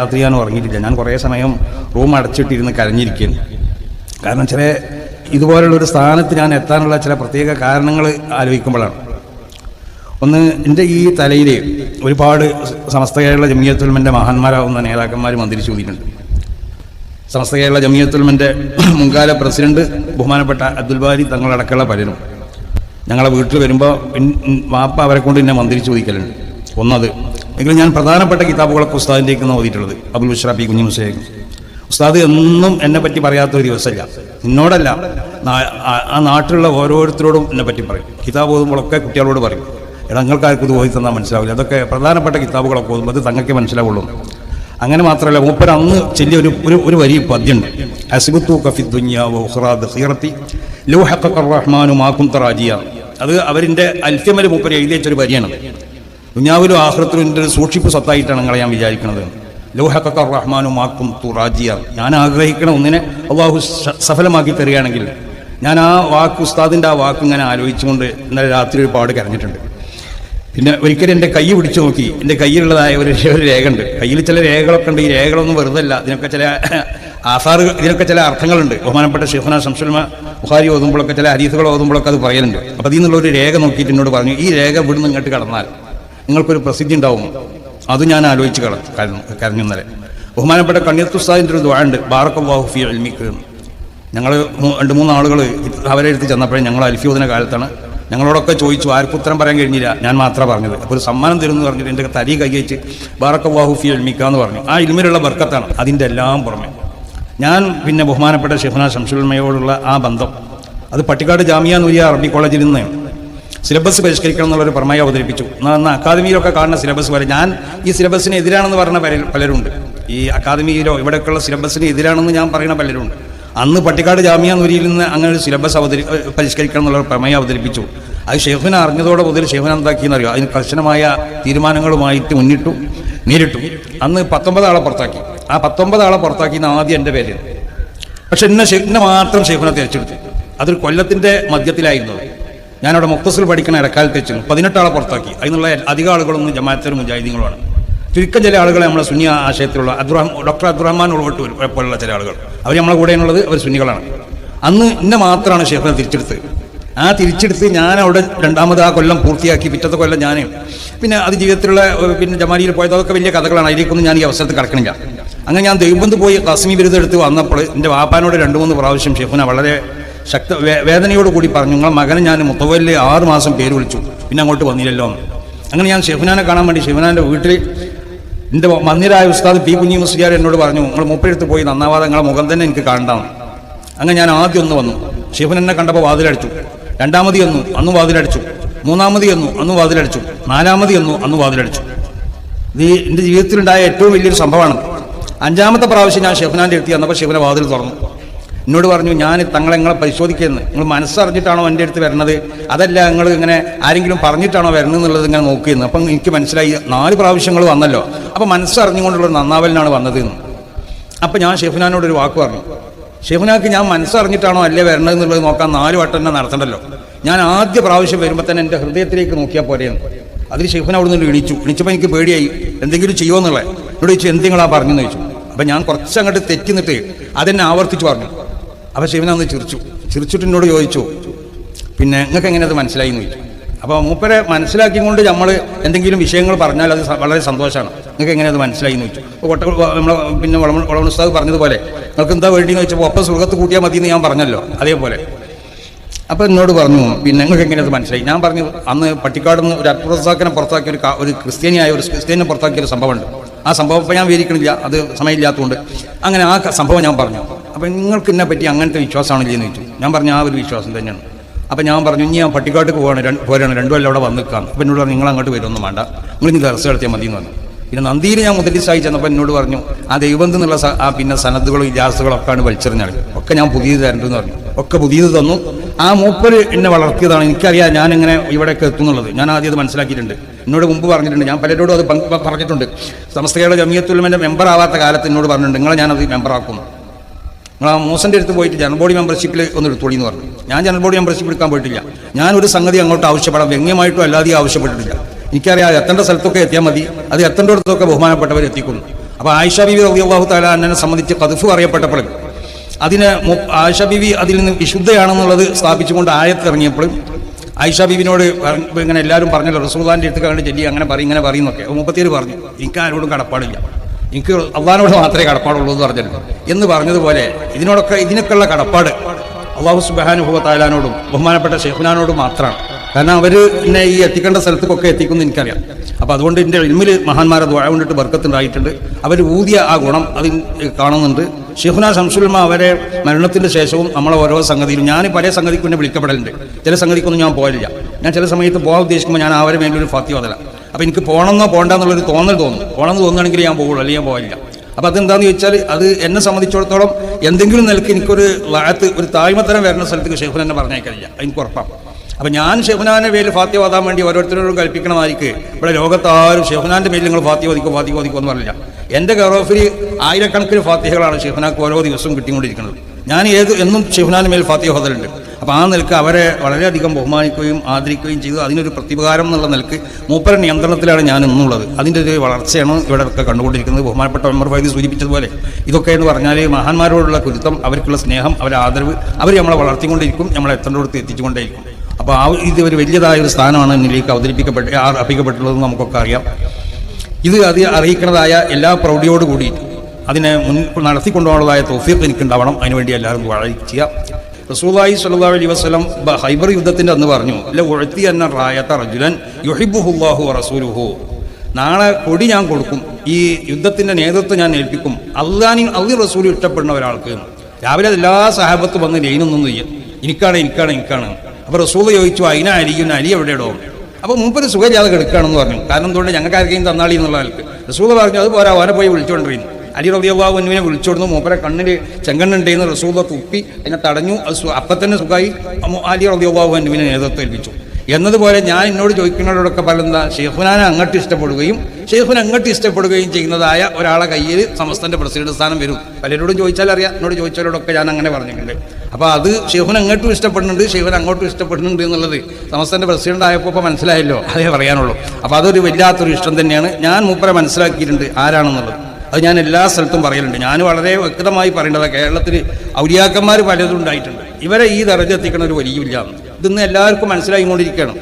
രാത്രി ഞാൻ ഉറങ്ങിയിട്ടില്ല. ഞാൻ കുറേ സമയം റൂം അടച്ചിട്ടിരുന്ന് കരഞ്ഞിരിക്കുന്നു. കാരണം ചില ഇതുപോലുള്ള ഒരു സ്ഥാനത്ത് ഞാൻ എത്താനുള്ള ചില പ്രത്യേക കാരണങ്ങൾ ആലോചിക്കുമ്പോഴാണ്. ഒന്ന് എന്റെ ഈ തലയിൽ ഒരുപാട് സമസ്ത കേരള ജമിയത്തുൽമന്റെ മഹാന്മാരാവുന്ന നേതാക്കന്മാർ മന്ത്രിച്ചു കൂടിയിട്ടുണ്ട്. സമസ്ത കേരള ജമിയത്തുൽമന്റെ മുൻകാല പ്രസിഡന്റ് ബഹുമാനപ്പെട്ട അബ്ദുൽ ബാരി തങ്ങളടക്കമുള്ള പലരും. ഞങ്ങളെ വീട്ടിൽ വരുമ്പോൾ വാപ്പ അവരെ കൊണ്ട് എന്നെ മന്ത്രിച്ചു ചോദിക്കലുണ്ട്. ഒന്നത് എങ്കിലും ഞാൻ പ്രധാനപ്പെട്ട കിതാബുകളൊക്കെ ഉസ്താദിന്റെയൊക്കെ ഓതിയിട്ടുള്ളത്. അബുൽ ബുഷ്റാബി കുഞ്ഞു മുസേഖ് ഉസ്താദ് എന്നും എന്നെ പറ്റി പറയാത്ത ഒരു ദിവസമില്ല. നിന്നോടല്ല. ആ- നാട്ടിലുള്ള ഓരോരുത്തരോടും എന്നെ പറ്റി പറയും. കിതാബ് ഓതുമ്പോഴൊക്കെ കുട്ടികളോട് പറയും. എടാ നിങ്ങൾക്കാർക്കും ഇത് ഓതി തന്നാൽ മനസ്സിലാവില്ല. അതൊക്കെ പ്രധാനപ്പെട്ട കിതാബുകളൊക്കെ ഓതുമ്പോൾ അത് തങ്ങൾക്ക് മനസ്സിലാവുള്ളൂ. അങ്ങനെ മാത്രമല്ല മൂപ്പർ അന്ന് ചെല്ലിയ ഒരു ഒരു ഒരു വരി പദ്യമുണ്ട് അസിബത്തു കഫി ദുനിയാവോ ലോഹക്കർ ഹീറത്തി ലൂഹക്കർ റഹ്മാനു മാക്കും തറാജിയ. അത് അവരിന്റെ അൽഫ്യമര് മൂപ്പർ എഴുതിയ ഒരു വരിയാണ്. ദുനിയാവിലും ആഹ്ലത്തിലും എന്റെ ഒരു സൂക്ഷിപ്പ് സ്വത്തായിട്ടാണ് നിങ്ങളെ ഞാൻ വിചാരിക്കുന്നത് ലൗഹക്കർ റഹ്മാനും മാക്കും തുറാജിയ ഞാൻ ആഗ്രഹിക്കണ ഒന്നിനെ അള്ളാഹു സഫലമാക്കി തരികയാണെങ്കിൽ ഞാൻ ആ വാക്ക് ഉസ്താദിന്റെ ആ വാക്ക് ഇങ്ങനെ ആലോചിച്ചുകൊണ്ട് ഇന്നലെ രാത്രി ഒരു പാട് കരഞ്ഞിട്ടുണ്ട്. പിന്നെ ഒരിക്കലും എന്റെ കൈ പിടിച്ചു നോക്കി. എന്റെ കയ്യിലുള്ളതായ ഒരു ഒരു രേഖ ഉണ്ട് കയ്യിൽ ചില രേഖകളൊക്കെ ഉണ്ട്. ഈ രേഖകളൊന്നും വെറുതെ അല്ല ഇതിനൊക്കെ ചില ആസാർ ഇതിനൊക്കെ ചില അർത്ഥങ്ങളുണ്ട്. ബഹുമാനപ്പെട്ട ഷെഫുന സംസുൽമ ബുഹാരി ഓതുമ്പോഴൊക്കെ ചില ഹരീസുകൾ ഓതുമ്പോഴൊക്കെ അത് പറയലുണ്ട്. അപ്പോൾ അതിൽ നിന്നുള്ള ഒരു രേഖ നോക്കിയിട്ട് എന്നോട് പറഞ്ഞു ഈ രേഖ ഇവിടുന്ന് ഇങ്ങോട്ട് കടന്നാൽ നിങ്ങൾക്കൊരു പ്രസിദ്ധി ഉണ്ടാവും. അത് ഞാൻ ആലോചിച്ച് കട കരഞ്ഞു ഇന്നലെ ബഹുമാനപ്പെട്ട കണ്യത്തുസ്താദിന്റെ ഒരു ദ്വാണ്ട് ബാറക്കല്ലാഹു ഫി അൽമിക്ക് ഞങ്ങൾ രണ്ട് മൂന്ന് ആളുകൾ അവരെ എടുത്ത് ചെന്നപ്പോഴേ ഞങ്ങൾ അൽഫിയോദിന കാലത്താണ്. ഞങ്ങളോടൊക്കെ ചോദിച്ചു ആർക്കും ഉത്തരം പറയാൻ കഴിഞ്ഞില്ല. ഞാൻ മാത്രമേ പറഞ്ഞത്. അപ്പോൾ ഒരു സമ്മാനം തരുമെന്ന് പറഞ്ഞിട്ട് എന്റെ തരി കൈവച്ച് ബാറക്കല്ലാഹു ഫി അൽമിക്ക എന്ന് പറഞ്ഞു. ആ ഇൽമിലുള്ള ബർക്കത്താണ് അതിന്റെ എല്ലാം പുറമെ. ഞാൻ പിന്നെ ബഹുമാനപ്പെട്ട ഷെഫ്ന ശംസുൽമയോടുള്ള ആ ബന്ധം. അത് പട്ടിക്കാട് ജാമിയ നൂരിയ അറബി കോളേജിൽ നിന്ന് സിലബസ് പരിഷ്കരിക്കണം എന്നുള്ളൊരു പ്രമേയം അവതരിപ്പിച്ചു. എന്നാൽ അക്കാദമിയിലൊക്കെ കാണുന്ന സിലബസ് വരെ ഞാൻ ഈ സിലബസിന് എതിരാണെന്ന് പറഞ്ഞ പല- പലരുണ്ട്. ഈ അക്കാദമിയിലോ ഇവിടെയൊക്കെയുള്ള സിലബസിന് എതിരാണെന്ന് ഞാൻ പറയുന്ന പലരുണ്ട്. അന്ന് പട്ടിക്കാട് ജാമ്യ നൂരിയിൽ നിന്ന് അങ്ങനെ ഒരു സിലബസ് അവതരി പരിഷ്കരിക്കണം എന്നുള്ള പ്രമേയം അവതരിപ്പിച്ചു. അത് ഷെയ്ഖിന അറിഞ്ഞതോടെ മുതൽ ഷെയ്ഖിന എന്താക്കിയെന്നറിയോ? അതിന് കർശനമായ തീരുമാനങ്ങളുമായിട്ട് മുന്നിട്ടു നേരിട്ടു. അന്ന് പത്തൊമ്പത് ആളെ പുറത്താക്കി. ആ പത്തൊമ്പത് ആളെ പുറത്താക്കിയെന്ന് ആദ്യം എന്റെ പേര്. പക്ഷെ എന്നെ എന്നെ മാത്രം ഷെയ്ഖുന തിരച്ചെടുത്തു അതൊരു കൊല്ലത്തിന്റെ മധ്യത്തിലായിരുന്നു. ഞാനവിടെ മുക്തസിൽ പഠിക്കണ ഇടക്കാലത്ത് വെച്ചു പതിനെട്ടാളെ പുറത്താക്കി. അതിനുള്ള അധികം ആളുകളൊന്നും ജമാഅത്തരും മുജാഹിദീങ്ങളുമാണ് ചുരുക്കം ചില ആളുകളെ നമ്മളെ സുന്നി ആശയത്തിലുള്ള അബ്ദുറഹ് ഡോക്ടർ അബ്ദുറഹ്മാൻ ഉൾപ്പെട്ട് പോലുള്ള ചില ആളുകൾ. അവർ നമ്മളെ കൂടെയുള്ളത് അവർ സുന്നികളാണ്. അന്ന് ഇന്നെ മാത്രമാണ് ഷെയ്ഖുന തിരിച്ചെടുത്ത് ആ തിരിച്ചെടുത്ത് ഞാൻ അവിടെ രണ്ടാമത് ആ കൊല്ലം പൂർത്തിയാക്കി പിറ്റത്തെ കൊല്ലം ഞാൻ പിന്നെ അത് ജീവിതത്തിലുള്ള പിന്നെ ജമാലിയിൽ പോയത് അതൊക്കെ വലിയ കഥകളാണ്. അതിലേക്കൊന്നും ഞാൻ ഈ അവസരത്തിൽ കടക്കണില്ല. അങ്ങനെ ഞാൻ ദൈവബന്ധ് പോയി കസ്മി ബിരുദം എടുത്ത് വന്നപ്പോൾ എന്റെ വാപ്പാനോട് രണ്ട് മൂന്ന് പ്രാവശ്യം ഷെഫിനെ വളരെ ശക്ത വേ- വേദനയോട് കൂടി പറഞ്ഞു നിങ്ങളെ മകനെ ഞാൻ മുത്തവല്ല് ആറ് മാസം പേര് വിളിച്ചു. പിന്നെ അങ്ങോട്ട് വന്നില്ലല്ലോ അങ്ങനെ ഞാൻ ശിവനാനെ കാണാൻ വേണ്ടി ശിവനാന്റെ വീട്ടിൽ എന്റെ മന്ദിരായ ഉസ്താദ് പി കുഞ്ഞി മുസ്ലിയാർ എന്നോട് പറഞ്ഞു നിങ്ങൾ മൂപ്പരെടുത്ത് പോയി നന്നാവാതെ നിങ്ങളെ മുഖം തന്നെ എനിക്ക് കാണണ്ടാവും അങ്ങനെ ഞാൻ ആദ്യം ഒന്ന് വന്നു. ശിവൻ എന്നെ കണ്ടപ്പോൾ വാതിലടിച്ചു. രണ്ടാമതി എന്നു അന്ന് വാതിലടിച്ചു. മൂന്നാമത് എന്നു അന്ന് വാതിലടിച്ചു. നാലാമതി എന്നു അന്ന് വാതിലടിച്ചു. ഇത് എന്റെ ജീവിതത്തിലുണ്ടായ ഏറ്റവും വലിയൊരു സംഭവമാണ്. അഞ്ചാമത്തെ പ്രാവശ്യം ഞാൻ ഷെഫ്നാന്റെ എത്തി വന്നപ്പോൾ ഷെഫിനെ വാതിൽ തുറന്നു. എന്നോട് പറഞ്ഞു ഞാൻ തങ്ങളെ നിങ്ങളെ പരിശോധിക്കുന്നത് നിങ്ങൾ മനസ്സറിഞ്ഞിട്ടാണോ എന്റെ അടുത്ത് വരുന്നത് അതല്ല നിങ്ങൾ ഇങ്ങനെ ആരെങ്കിലും പറഞ്ഞിട്ടാണോ വരുന്നത് എന്നുള്ളത് ഇങ്ങനെ നോക്കിയിരുന്നു അപ്പം എനിക്ക് മനസ്സിലായി നാല് പ്രാവശ്യങ്ങൾ വന്നല്ലോ. അപ്പം മനസ്സറിഞ്ഞുകൊണ്ടുള്ള നന്നാവലിനാണ് വന്നത് എന്ന് അപ്പം ഞാൻ ഷെഫിനാനോട് ഒരു വാക്ക് പറഞ്ഞു. ഷെഫിനാക്ക് ഞാൻ മനസ്സറിഞ്ഞിട്ടാണോ അല്ലേ വരണത് എന്നുള്ളത് നോക്കാൻ നാല് വട്ടം തന്നെ നടത്തണ്ടല്ലോ. ഞാൻ ആദ്യ പ്രാവശ്യം വരുമ്പോൾ തന്നെ എന്റെ ഹൃദയത്തിലേക്ക് നോക്കിയാൽ പോരെയെന്ന് അതിൽ ഷെഫിൻ അവിടെ നിന്ന് ഇണിച്ചു ഇണിച്ചപ്പോൾ എനിക്ക് പേടിയായി. എന്തെങ്കിലും ചെയ്യുമോ എന്നുള്ളത്? എന്നോട് ചോദിച്ചു ആ പറഞ്ഞെന്ന് ചോദിച്ചു. അപ്പം ഞാൻ കുറച്ച് അങ്ങോട്ട് തെറ്റി നിന്നിട്ട് അതെന്നെ ആവർത്തിച്ച് പറഞ്ഞു. അപ്പോൾ അന്ന് ചിരിച്ചു. ചിരിച്ചിട്ട് എന്നോട് ചോദിച്ചു പിന്നെ നിങ്ങൾക്ക് എങ്ങനെ അത് മനസ്സിലായി എന്ന്? ചോദിച്ചു അപ്പോൾ മൂപ്പരെ മനസ്സിലാക്കിക്കൊണ്ട് നമ്മൾ എന്തെങ്കിലും വിഷയങ്ങൾ പറഞ്ഞാൽ അത് വളരെ സന്തോഷമാണ് നിങ്ങൾക്ക് എങ്ങനെ അത് മനസ്സിലായി എന്ന് ചോദിച്ചു. കൊട്ട നമ്മൾ പിന്നെ വളമണുസ്താദ് പറഞ്ഞതുപോലെ നിങ്ങൾക്ക് എന്താ വേണ്ടിയെന്ന് ചോദിച്ചപ്പോൾ ഒപ്പം സുഖത്ത് കൂട്ടിയാൽ മതി എന്ന് ഞാൻ പറഞ്ഞല്ലോ. അതേപോലെ. അപ്പോൾ എന്നോട് പറഞ്ഞു പിന്നെ നിങ്ങൾക്ക് എങ്ങനെ അത് മനസ്സിലായി? ഞാൻ പറഞ്ഞു അന്ന് പട്ടിക്കാട് നിന്ന് ഒരു അർപ്പുറസാക്കിനെ പുറത്താക്കിയ ഒരു ഒരു ക്രിസ്ത്യാനിയായ ഒരു ക്രിസ്ത്യാനിനെ പുറത്താക്കിയ ഒരു സംഭവമുണ്ട്. ആ സംഭവം ഇപ്പോൾ ഞാൻ വിവരിക്കണില്ല അത് സമയമില്ലാത്തതുകൊണ്ട്. അങ്ങനെ ആ സംഭവം ഞാൻ പറഞ്ഞു. അപ്പോൾ നിങ്ങൾക്ക് എന്നെ പറ്റി അങ്ങനത്തെ വിശ്വാസമാണല്ലേ എന്ന് ചോദിച്ചു. ഞാൻ പറഞ്ഞു ആ ഒരു വിശ്വാസം തന്നെയാണ്. അപ്പം ഞാൻ പറഞ്ഞു ഇനി ഞാൻ പട്ടിക്കാട്ട് പോവാണ് രണ്ട് പോരാണ് രണ്ടു കൊല്ലം അവിടെ വന്ന് നിൽക്കാം അപ്പോൾ എന്നോട് പറഞ്ഞു നിങ്ങൾ അങ്ങോട്ട് വരുമൊന്നും വേണ്ട. നിങ്ങൾ ഇനി ദർശനം നടത്തിയാൽ മതി എന്ന് പറഞ്ഞു. പിന്നെ നന്ദിയിൽ ഞാൻ മുതലിസായി ചെന്നപ്പോൾ എന്നോട് പറഞ്ഞു ആ ദൈവം എന്നുള്ള ആ പിന്നെ സന്നദ്ധകളും ഇജാസുകളും ഒക്കെയാണ് വലിച്ചെറിഞ്ഞാൽ ഒക്കെ ഞാൻ പുതിയത് തരണ്ടെന്ന് പറഞ്ഞു. ഒക്കെ പുതിയത് തന്നു. ആ മൂപ്പര് എന്നെ വളർത്തിയതാണ്. എനിക്കറിയാം ഞാൻ എങ്ങനെ ഇവിടേക്ക് എത്തുന്നുള്ളത്. ഞാൻ ആദ്യം അത് മനസ്സിലാക്കിയിട്ടുണ്ട്. എന്നോട് മുമ്പ് പറഞ്ഞിട്ടുണ്ട്. ഞാൻ പലരോടും അത് പറഞ്ഞിട്ടുണ്ട്. സമസ്ത പറഞ്ഞിട്ടുണ്ട് സമസ്തയുടെ ജമിയത്തുലമന്റെ മെമ്പർ ആവാത്ത കാലത്ത് എന്നോട് പറഞ്ഞിട്ടുണ്ട് നിങ്ങളെ ഞാനത് മെമ്പറാക്കും നിങ്ങൾ ആ മോശന്റെ അടുത്ത് പോയിട്ട് ജനറൽ ബോഡി മെമ്പർഷിപ്പിൽ ഒന്ന് എടുത്തോളി എന്ന് പറഞ്ഞു. ഞാൻ ജനറൽ ബോഡി മെമ്പർഷിപ്പ് എടുക്കാൻ പോയിട്ടില്ല. ഞാൻ ഒരു സംഗതി അങ്ങോട്ട് ആവശ്യപ്പെടാം. വ്യംഗ്യമായിട്ടും അല്ലാതെയും ആവശ്യപ്പെട്ടിട്ടില്ല. എനിക്കറിയാം എത്തേണ്ട സ്ഥലത്തൊക്കെ എത്തിയാൽ മതി. അത് എത്തേണ്ടിടത്തൊക്കെ ബഹുമാനപ്പെട്ടവർ എത്തിക്കുന്നു. അപ്പോൾ ആയിഷ ബിബി റളിയല്ലാഹു തആല അന്നെ സംബന്ധിച്ച് കതുഫ് അറിയപ്പെട്ടപ്പോൾ അതിന് ആയിഷ ബിബി അതിൽ നിന്ന് വിശുദ്ധയാണെന്നുള്ളത് സ്ഥാപിച്ചുകൊണ്ട് ആയത്ത് ഇറങ്ങിയപ്പോൾ ആയിഷ ബിബിനോട് ഇങ്ങനെ എല്ലാവരും പറഞ്ഞല്ലോ റസൂദാന്റെ അടുത്ത് കണ്ട് ചെല്ലി അങ്ങനെ പറയും ഇങ്ങനെ പറയുന്നൊക്കെ അപ്പോൾ മുപ്പത്തിയേര് പറഞ്ഞു. എനിക്ക് ആരോടും കടപ്പാടില്ല. എനിക്ക് അള്ളഹാനോട് മാത്രമേ കടപ്പാടുള്ളൂ എന്ന് പറഞ്ഞത്. എന്ന് പറഞ്ഞതുപോലെ ഇതിനോടൊക്കെ ഇതിനൊക്കെയുള്ള കടപ്പാട് അള്ളാഹു സുബാനുഭവ തായാലോടും ബഹുമാനപ്പെട്ട ഷെഹ്നാനോടും മാത്രമാണ്. കാരണം അവർ എന്നെ ഈ എത്തിക്കേണ്ട സ്ഥലത്തേക്കൊക്കെ എത്തിക്കുമെന്ന് എനിക്കറിയാം. അപ്പോൾ അതുകൊണ്ട് എന്റെ ഇൽമിൽ മഹാന്മാരെ ദ്വാഴ കൊണ്ടിട്ട് ബർക്കത്തുണ്ടായിട്ടുണ്ട്. അവർ ഊതിയ ആ ഗുണം അതിൽ കാണുന്നുണ്ട്. ഷെഹുന ശംസുൽമ അവരെ മരണത്തിന്റെ ശേഷവും നമ്മളെ ഓരോ സംഗതിയിലും. ഞാൻ പല സംഗതിക്കും എന്നെ വിളിക്കപ്പെടലുണ്ട്. ചില സംഗതിക്കൊന്നും ഞാൻ പോയില്ല ഞാൻ ചില സമയത്ത് പോകാൻ ഉദ്ദേശിക്കുമ്പോൾ ഞാൻ അവരെ ഒരു ഫാത്തി വതല അപ്പോൾ എനിക്ക് പോകണമെന്നോ പോകണ്ടെന്നുള്ളൊരു തോന്നൽ തോന്നും. പോകണമെന്ന് തോന്നുകയാണെങ്കിൽ ഞാൻ പോകുള്ളൂ അല്ലെങ്കിൽ ഞാൻ പോകില്ല അപ്പോൾ അതെന്താണെന്ന് ചോദിച്ചാൽ അത് എന്നെ സംബന്ധിച്ചിടത്തോളം എന്തെങ്കിലും നിലയ്ക്ക് എനിക്കൊരു ലാത്ത് ഒരു താഴ്മത്തരം വരുന്ന സ്ഥലത്തേക്ക് ഷെയ്ഖുൻ എന്നെ പറഞ്ഞേക്കില്ല എനിക്ക് ഉറപ്പാണ്. അപ്പോൾ ഞാൻ ഷെഹുനാന്റെ പേരിൽ ഫാത്തി വാദാൻ വേണ്ടി ഓരോരുത്തരോടും കൽപ്പിക്കണമായിരിക്കും. ഇവിടെ ലോകത്താരും ഷെഹുനാന്റെ പേരിൽ നിങ്ങൾ ഫാത്തി വധിക്കും ഫാത്തി വധിക്കും എന്ന് പറഞ്ഞില്ല. എന്റെ ഗറോഫിൽ ആയിരക്കണക്കിന് ഫാത്തിഹകളാണ് ഷെഹുനാക്ക് ഓരോ ദിവസവും കിട്ടിക്കൊണ്ടിരിക്കുന്നത്. ഞാൻ ഏത് എന്നും ഷെഹുനാന്റെ മേൽ ഫാത്തിഹ ഓതലുണ്ട് അപ്പോൾ ആ നിലയ്ക്ക് അവരെ വളരെയധികം ബഹുമാനിക്കുകയും ആദരിക്കുകയും ചെയ്തു. അതിനൊരു പ്രതിപകാരം എന്നുള്ള നിലയ്ക്ക് മൂപ്പര നിയന്ത്രണത്തിലാണ് ഞാൻ ഇന്നുള്ളത്. അതിന്റെ ഒരു വളർച്ചയാണ് ഇവിടെ ഒക്കെ കണ്ടുകൊണ്ടിരിക്കുന്നത്. ബഹുമാനപ്പെട്ട മെമ്പർ വൈദ്യ സൂചിപ്പിച്ചതുപോലെ ഇതൊക്കെ എന്ന് പറഞ്ഞാൽ മഹാന്മാരോടുള്ള കുരുത്തം അവർക്കുള്ള സ്നേഹം അവരുടെ ആദരവ് അവർ നമ്മളെ വളർത്തിക്കൊണ്ടിരിക്കും നമ്മളെ എത്തേണ്ടടുത്ത് എത്തിച്ചുകൊണ്ടേയിരിക്കും. അപ്പോൾ ആ ഇത് ഒരു വലിയതായ ഒരു സ്ഥാനമാണ് എന്നിലേക്ക് അവതരിപ്പിക്കപ്പെട്ട് അർപ്പിക്കപ്പെട്ടുള്ളത് നമുക്കൊക്കെ അറിയാം. ഇത് അത് അറിയിക്കുന്നതായ എല്ലാ പ്രൗഢിയോടുകൂടി അതിനെ മുൻ നടത്തിക്കൊണ്ടുപോകാനുള്ളതായ തോഫീഖ് എനിക്കുണ്ടാവണം. അതിനുവേണ്ടി എല്ലാവരും വളരെ ചെയ്യുക. റസൂലായി സല്ലാ അലൈഹി വസല്ലം ഹൈബർ യുദ്ധത്തിന്റെ അന്ന് പറഞ്ഞു അല്ല ഉഴത്തി എന്ന റായത്ത റജുലൻ യുഹിബുഹുല്ലാഹു റസൂലുഹു. നാളെ കൊടി ഞാൻ കൊടുക്കും ഈ യുദ്ധത്തിന്റെ നേതൃത്വം ഞാൻ ഏൽപ്പിക്കും. അള്ളാനി അള്ളി റസൂൽ ഇഷ്ടപ്പെടുന്ന ഒരാൾക്ക് രാവിലെ എല്ലാ സഹാബത്തും വന്ന് ലൈനൊന്നും ചെയ്യും. എനിക്കാണ് എനിക്കാണ് എനിക്കാണ്. അപ്പോൾ റസൂൽ ചോദിച്ചു അതിന അലിയുന്ന അലി എവിടെയിടോ? അപ്പോൾ സുഖം ചെയ്യാതെ കിടക്കുകയാണെന്ന് പറഞ്ഞു. കാരണം എന്തുകൊണ്ട്? ഞങ്ങൾക്ക് ആർക്കെയും തന്നാളി എന്നുള്ള ആൾക്ക് റസൂൽ പറഞ്ഞു അത് പോരാ ഓനെ പോയി വിളിച്ചുകൊണ്ടിരുന്നു അലി റബിയാബു എന്നിവനെ വിളിച്ചോടുന്നു. മൂപ്പരെ കണ്ണിൽ ചെങ്കണ്ണുണ്ടെന്ന് റസൂദ തുപ്പി എന്നെ തടഞ്ഞു. അപ്പം തന്നെ സുഖമായി അലി റബിയാബു എന്നിവനെ നേതൃത്വം ഏൽപ്പിച്ചു. എന്നതുപോലെ ഞാൻ എന്നോട് ചോദിക്കുന്നവരോടൊക്കെ പറയുന്ന ഷെയ്ഖുനാനെ അങ്ങോട്ട് ഇഷ്ടപ്പെടുകയും ഷെയ്ഖുൻ അങ്ങോട്ട് ഇഷ്ടപ്പെടുകയും ചെയ്യുന്നതായ ഒരാളെ കയ്യിൽ സമസ്തന്റെ പ്രസിഡന്റ് സ്ഥാനം വരും. പലരോടും ചോദിച്ചാൽ അറിയാം. എന്നോട് ചോദിച്ചവരോടൊക്കെ ഞാൻ അങ്ങനെ പറഞ്ഞിട്ടുണ്ട്. അപ്പോൾ അത് ഷെയ്ഖുൻ അങ്ങോട്ടും ഇഷ്ടപ്പെടുന്നുണ്ട് ഷെയ്ഖുൻ അങ്ങോട്ടും ഇഷ്ടപ്പെടുന്നുണ്ട് എന്നുള്ളത് സമസ്തന്റെ പ്രസിഡന്റ് ആയപ്പോൾ ഇപ്പോൾ മനസ്സിലായല്ലോ. അതേ പറയാനുള്ളൂ. അപ്പോൾ അതൊരു വല്ലാത്തൊരു ഇഷ്ടം തന്നെയാണ്. ഞാൻ മൂപ്പരെ മനസ്സിലാക്കിയിട്ടുണ്ട് ആരാണെന്നുള്ളത്. അത് ഞാൻ എല്ലാ സ്ഥലത്തും പറയലുണ്ട്. ഞാൻ വളരെ വ്യക്തമായി പറയേണ്ടത് കേരളത്തിൽ ഔലിയാക്കന്മാർ പലതും ഉണ്ടായിട്ടുണ്ട്. ഇവരെ ഈ ദർജ എത്തിക്കണ ഒരു വലിയ ഇതൊന്നും എല്ലാവർക്കും മനസ്സിലായിക്കൊണ്ടിരിക്കുകയാണ്.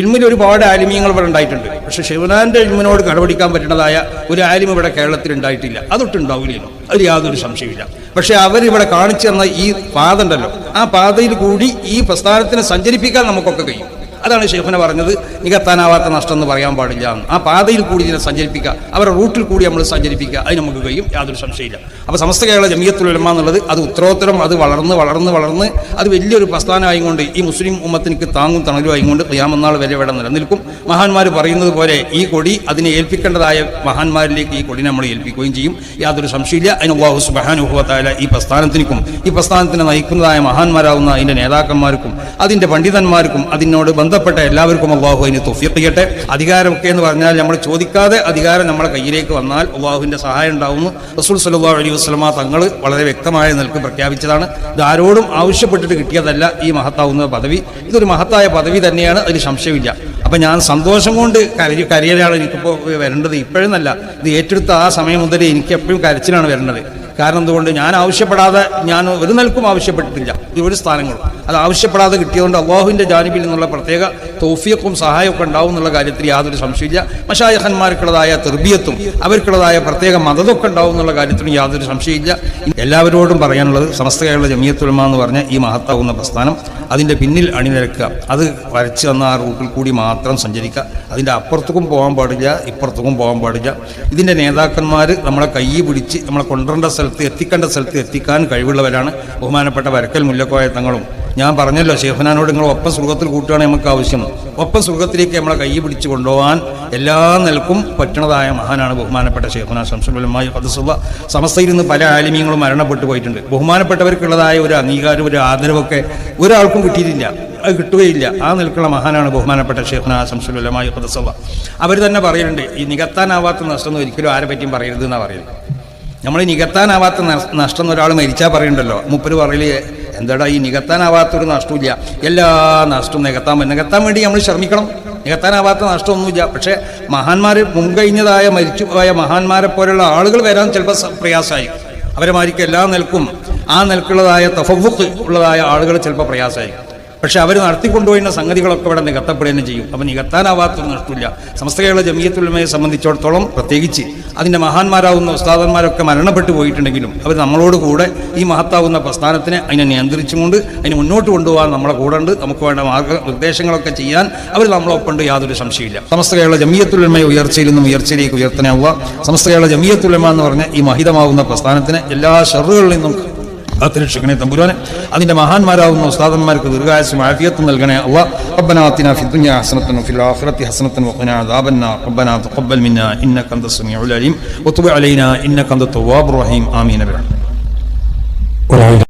ഇൽമിൽ ഒരുപാട് ആലിമീങ്ങൾ ഇവിടെ ഉണ്ടായിട്ടുണ്ട്. പക്ഷേ ശിവനാന്റെ ഇൽമിനോട് കടപിടിക്കാൻ പറ്റുന്നതായ ഒരു ആലിം ഇവിടെ കേരളത്തിൽ ഉണ്ടായിട്ടില്ല. അതൊട്ടുണ്ടാവില്ലല്ലോ അതിൽ യാതൊരു സംശയമില്ല പക്ഷേ അവരിവിടെ കാണിച്ചു തന്ന ഈ പാത ഉണ്ടല്ലോ. ആ പാതയിൽ കൂടി ഈ പ്രസ്ഥാനത്തിനെ സഞ്ചരിപ്പിക്കാൻ നമുക്കൊക്കെ കഴിയും. അതാണ് ഷെയ്ഖുന പറഞ്ഞത്. നികത്താനാവാത്ത നഷ്ടം എന്ന് പറയാൻ പാടില്ല ആ പാതയിൽ കൂടി ഇതിനെ സഞ്ചരിപ്പിക്കുക അവരുടെ റൂട്ടിൽ കൂടി നമ്മൾ സഞ്ചരിപ്പിക്കുക അതിന് നമുക്ക് കഴിയും. യാതൊരു സംശയമില്ല അപ്പോൾ സമസ്ത കേരള ജമിയത്തുൽ ഉലമ എന്നുള്ളത് അത് ഉത്തരോത്തരം അത് വളർന്ന് വളർന്ന് വളർന്ന് അത് വലിയൊരു പ്രസ്ഥാനമായിക്കൊണ്ട് ഈ മുസ്ലിം ഉമ്മത്തിനിക്ക് താങ്ങും തണലും ആയിക്കൊണ്ട് ക്രിയാമന്നാൾ വരെ ഇവിടെ നിലനിൽക്കും. മഹാന്മാർ പറയുന്നത് പോലെ ഈ കൊടി അതിനെ ഏൽപ്പിക്കേണ്ടതായ മഹാന്മാരിലേക്ക് ഈ കൊടി നമ്മൾ ഏൽപ്പിക്കുകയും ചെയ്യും. യാതൊരു സംശയമില്ല അതിന് അള്ളാഹു സുബാനുഭവത്തായ ഈ പ്രസ്ഥാനത്തിനും ഈ പ്രസ്ഥാനത്തിനെ നയിക്കുന്നതായ മഹാന്മാരാവുന്ന അതിന്റെ നേതാക്കന്മാർക്കും അതിന്റെ പണ്ഡിതന്മാർക്കും അതിനോട് ബന്ധപ്പെട്ട എല്ലാവർക്കും അള്ളാഹു അതിന് ചെയ്യട്ടെ അധികാരമൊക്കെ എന്ന് പറഞ്ഞാൽ നമ്മൾ ചോദിക്കാതെ അധികാരം നമ്മുടെ കയ്യിലേക്ക് വന്നാൽ അള്ളാഹുവിന്റെ സഹായം ഉണ്ടാവുന്നു. റസൂൽ സലഹ് അലൈഹി വസ്ലമ തങ്ങൾ വളരെ വ്യക്തമായ നിലയ്ക്ക് പ്രഖ്യാപിച്ചതാണ്. ഇത് ആരോടും ആവശ്യപ്പെട്ടിട്ട് കിട്ടിയതല്ല ഈ മഹത്താവുന്ന പദവി. ഇതൊരു മഹത്തായ പദവി തന്നെയാണ് അതിൽ സംശയമില്ല. അപ്പം ഞാൻ സന്തോഷം കൊണ്ട് കരി കരിയലാണ് എനിക്കിപ്പോൾ വരേണ്ടത്. ഇപ്പോഴെന്നല്ല ഇത് ഏറ്റെടുത്ത ആ സമയം മുതൽ എനിക്ക് എപ്പോഴും കരച്ചിലാണ് വരേണ്ടത്. കാരണം എന്തുകൊണ്ട്? ഞാൻ ആവശ്യപ്പെടാതെ ഞാൻ ഒരു നിലക്കും ആവശ്യപ്പെട്ടിട്ടില്ല. ഒരു സ്ഥാനങ്ങളും അത് ആവശ്യപ്പെടാതെ കിട്ടിയതുകൊണ്ട് അള്ളാഹുവിന്റെ ജാനിബിൽ നിന്നുള്ള പ്രത്യേക തോഫിയക്കും സഹായമൊക്കെ ഉണ്ടാവും എന്നുള്ള കാര്യത്തിൽ യാതൊരു സംശയമില്ല മഷായഹന്മാർക്കുള്ളതായ തെർബിയത്തും അവർക്കുള്ളതായ പ്രത്യേക മതതൊക്കെ ഉണ്ടാവും എന്നുള്ള കാര്യത്തിനും യാതൊരു സംശയമില്ല എല്ലാവരോടും പറയാനുള്ളത് സമസ്ത കേരള ജമിയത്തുലമ എന്ന് പറഞ്ഞ ഈ മഹത്താവുന്ന പ്രസ്ഥാനം. അതിന്റെ പിന്നിൽ അണിനിരക്കുക. അത് വരച്ച് തന്ന ആ റൂട്ടിൽ കൂടി മാത്രം സഞ്ചരിക്കുക. അതിന്റെ അപ്പുറത്തേക്കും പോകാൻ പാടില്ല ഇപ്പുറത്തേക്കും പോകാൻ പാടില്ല. ഇതിന്റെ നേതാക്കന്മാർ നമ്മളെ കൈ പിടിച്ച് നമ്മളെ കൊണ്ടുവരേണ്ട സ്ഥലത്ത് എത്തിക്കേണ്ട സ്ഥലത്ത് എത്തിക്കാൻ കഴിവുള്ളവരാണ് ബഹുമാനപ്പെട്ട വരക്കൽ മുല്ലക്കോയ തങ്ങളും. ഞാൻ പറഞ്ഞല്ലോ ഷേഫനാനോട് നിങ്ങൾ ഒപ്പം സുഖത്തിൽ കൂട്ടുകയാണ് നമുക്ക് ആവശ്യം. ഒപ്പം സുഖത്തിലേക്ക് നമ്മളെ കൈ പിടിച്ച് കൊണ്ടുപോകാൻ എല്ലാ നിലക്കും പറ്റണതായ മഹാനാണ് ബഹുമാനപ്പെട്ട ഷെയ്ഖുന ശംസുലമായി പദസുള്ള സമസ്തയിൽ നിന്ന് പല ആലിമ്യങ്ങളും മരണപ്പെട്ടു പോയിട്ടുണ്ട്. ബഹുമാനപ്പെട്ടവർക്കുള്ളതായ ഒരു അംഗീകാരം ഒരു ആദരവൊക്കെ ഒരാൾക്കും കിട്ടിയിട്ടില്ല. അത് കിട്ടുകയില്ല. ആ നിൽക്കുന്ന മഹാനാണ് ബഹുമാനപ്പെട്ട ഷെയ്ഖുന ശംസുലമായി പദസുള്ള അവർ തന്നെ പറയുന്നുണ്ട് ഈ നികത്താനാവാത്ത നഷ്ടം ഒരിക്കലും ആരെ പറ്റിയും പറയരുത് എന്നാണ് പറയുന്നത്. നമ്മൾ നികത്താനാവാത്ത നഷ്ടം ഒരാൾ മരിച്ചാൽ പറയണ്ടല്ലോ മുപ്പര് പറയൽ എന്താടാ ഈ നികത്താനാവാത്തൊരു നഷ്ടമില്ല എല്ലാ നഷ്ടവും നികത്താൻ നികത്താൻ വേണ്ടി നമ്മൾ ശ്രമിക്കണം. നികത്താനാവാത്ത നഷ്ടമൊന്നുമില്ല. പക്ഷേ മഹാന്മാർ മുൻകഴിഞ്ഞതായ മരിച്ചു പോയ മഹാന്മാരെ പോലുള്ള ആളുകൾ വരാൻ ചിലപ്പോൾ പ്രയാസമായി. അവരെ മാരിക്ക് എല്ലാ നിൽക്കും ആ നിൽക്കുള്ളതായ തഫവുക്ക് ഉള്ളതായ ആളുകൾ ചിലപ്പോൾ പ്രയാസമായി. പക്ഷെ അവർ നടത്തിക്കൊണ്ടുപോയിരുന്ന സംഗതികളൊക്കെ ഇവിടെ നികത്തപ്പെടുകയും ചെയ്യും. അപ്പം നികത്താനാവാത്തൊരു നഷ്ടമില്ല. സമസ്ത കേരള ജമീയത്തുലമയെ സംബന്ധിച്ചിടത്തോളം പ്രത്യേകിച്ച് അതിന്റെ മഹാന്മാരാവുന്ന ഉസ്താദന്മാരൊക്കെ മരണപ്പെട്ടു പോയിട്ടുണ്ടെങ്കിലും അവർ നമ്മളോട് കൂടെ ഈ മഹത്താവുന്ന പ്രസ്ഥാനത്തിനെ അതിനെ നിയന്ത്രിച്ചുകൊണ്ട് അതിനെ മുന്നോട്ട് കൊണ്ടുപോകാൻ നമ്മളെ കൂടെ ഉണ്ട്. നമുക്ക് വേണ്ട മാർഗനിർദ്ദേശങ്ങളൊക്കെ ചെയ്യാൻ അവർ നമ്മളൊപ്പമുണ്ട് യാതൊരു സംശയമില്ല സമസ്ത കേരള ജമീയത്തുലമയെ ഉയർച്ചയിൽ നിന്നും ഉയർച്ചയിലേക്ക് ഉയർത്തനാവുക. സമസ്ത കേരള ജമീയത്തുലമ എന്ന് പറഞ്ഞ ഈ മഹിതമാവുന്ന പ്രസ്ഥാനത്തിന് എല്ലാ ഷെറുകളിൽ നിന്നും കാത്തുരക്ഷിക്കണേ തമ്പുരാനെ അതിന്റെ മഹാന്മാരാവുന്ന ഉസ്താദന്മാർക്ക് ദീർഘായുസും ആഫിയത്തും നൽകണേ അള്ളാഹ് ربنا آتنا في الدنيا حسنة وفي الآخرة حسنة وقنا عذاب النار ربنا تقبل منا إنك أنت السميع العليم وتب علينا إنك أنت التواب الرحيم آمين برحمتك والعياذ